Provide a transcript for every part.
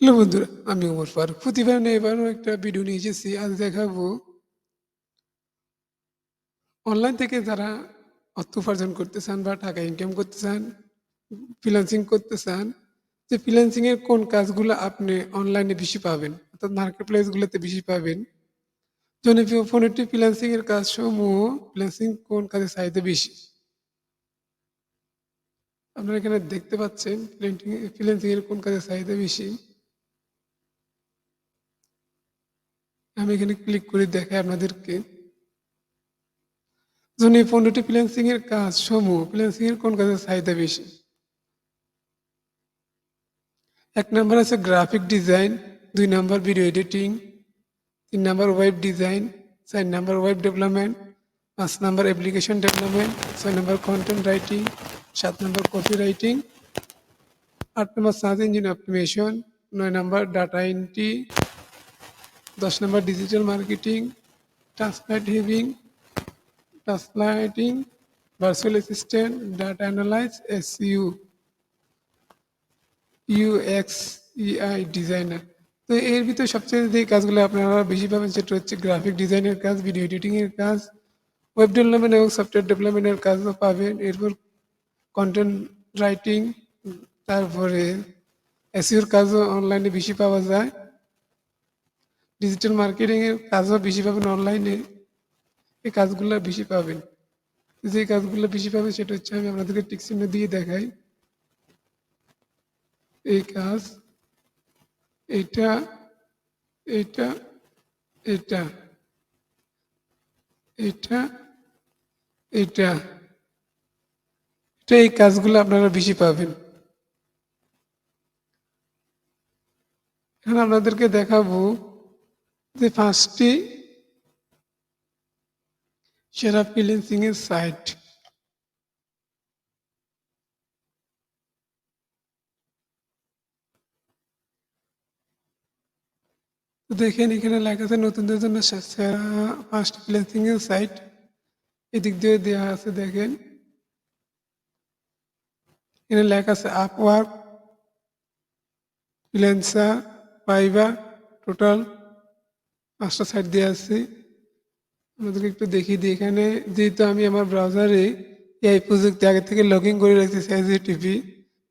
Hello বন্ধুরা, আমি ওমর ফারুক। প্রতিবার নিয়ে এবারও একটা ভিডিও নিয়ে এসেছি। আজ দেখাবো অনলাইন থেকে যারা অর্থ উপার্জন করতে চান বা টাকা ইনকাম করতে চান ফ্রিল্যান্সিং করতে চান, যে ফ্রিল্যান্সিং এর কোন কাজগুলো আপনি অনলাইনে বেশি পাবেন, অর্থাৎ মার্কেট প্লেসগুলোতে বেশি পাবেন, জনপ্রিয় পনেরোটি ফ্রিল্যান্সিং এর কাজ সমূহ ফ্রিল্যান্সিং কোন কাজে চাহিদা বেশি? আপনারা এখানে দেখতে পাচ্ছেন ফ্রিল্যান্সিং এর কোন কাজে চাহিদা বেশি? আমি এখানে ক্লিক করে দেখাই আপনাদেরকে। যেমন এই পনেরোটি ফ্রিল্যান্সিং এর কাজ সমূহ ফ্রিল্যান্সিং এর কোন কাজের চাহিদা বেশি? এক নাম্বার আছে গ্রাফিক ডিজাইন দুই নাম্বার ভিডিও এডিটিং তিন নাম্বার ওয়েব ডিজাইন চার নাম্বার ওয়েব ডেভেলপমেন্ট পাঁচ নাম্বার অ্যাপ্লিকেশন ডেভেলপমেন্ট ছয় নাম্বার কন্টেন্ট রাইটিং সাত নাম্বার কপি রাইটিং আট নাম্বার সার্চ ইঞ্জিন অপটিমেশন নয় নাম্বার ডাটা এন্ট্রি দশ নম্বর digital marketing translate having translating virtual assistant data analyze S U UX UI designer তো এর ভিতরে সবচেয়ে যে কাজগুলো আপনারা বেশি পাবেন সেটা হচ্ছে গ্রাফিক ডিজাইনের কাজ ভিডিও এডিটিংয়ের কাজ ওয়েব ডেভেলপমেন্ট এবং সফটওয়্যার ডেভেলপমেন্টের কাজও পাবেন। এরপর কন্টেন্ট রাইটিং তারপরে এসিওর কাজও অনলাইনে বেশি পাওয়া যায়। ডিজিটাল মার্কেটিং এর কাজও বেশি পাবেন অনলাইনে এই কাজগুলো বেশি পাবেন। যে কাজগুলো বেশি পাবেন সেটা হচ্ছে আমি আপনাদেরকে টিক চিহ্ন দিয়ে দেখাই। এই কাজ, এটা এটা এটা এটা এটা এটা এই কাজগুলো আপনারা বেশি পাবেন। এখন আপনাদেরকে দেখাবো যে পাঁচটি সেরা ফ্রিল্যান্সিং এর সাইট দেখেন এখানে লেখা আছে, নতুনদের জন্য সেরা পাঁচটি ফ্রিল্যান্সিং এর সাইট এদিক দিয়ে দেওয়া আছে, দেখেন। এখানে লেখা আছে আপওয়ার্ক ফ্রিল্যান্সার ফাইবার টোটাল পাঁচটা সাইট দিয়ে আছে। আমাদেরকে একটু দেখিয়ে দিই এখানে। যেহেতু আমি আমার ব্রাউজারে এই প্রযুক্তি আগে থেকে লগ ইন করে রাখছি সাইজি টিভি,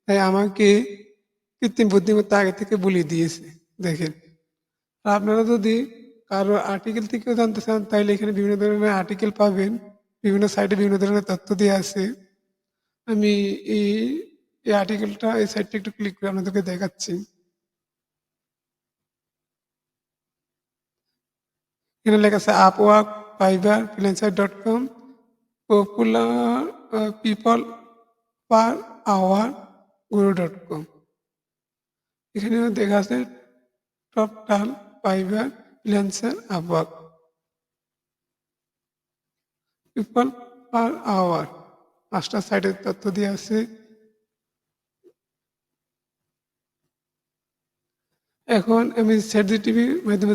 তাই আমাকে কৃত্রিম বুদ্ধিমত্তা আগে থেকে বলে দিয়েছে। দেখেন, আর আপনারা যদি কারও আর্টিকেল থেকেও জানতে চান, তাহলে এখানে বিভিন্ন ধরনের আর্টিকেল পাবেন। বিভিন্ন সাইটে বিভিন্ন ধরনের তথ্য দিয়ে আছে। আমি এই এই আর্টিকেলটা এই সাইটটা একটু ক্লিক করে আপনাদেরকে দেখাচ্ছি। এখানে লেখা আছে Upwork Fiverr Freelancer dot com popular people per hour Guru dot com এখানে দেখা আছে টপ টাল Fiverr Freelancer Upwork people per hour পাঁচটা সাইডের তথ্য দিয়ে আছে। এখন আমি সেট টিভির মাধ্যমে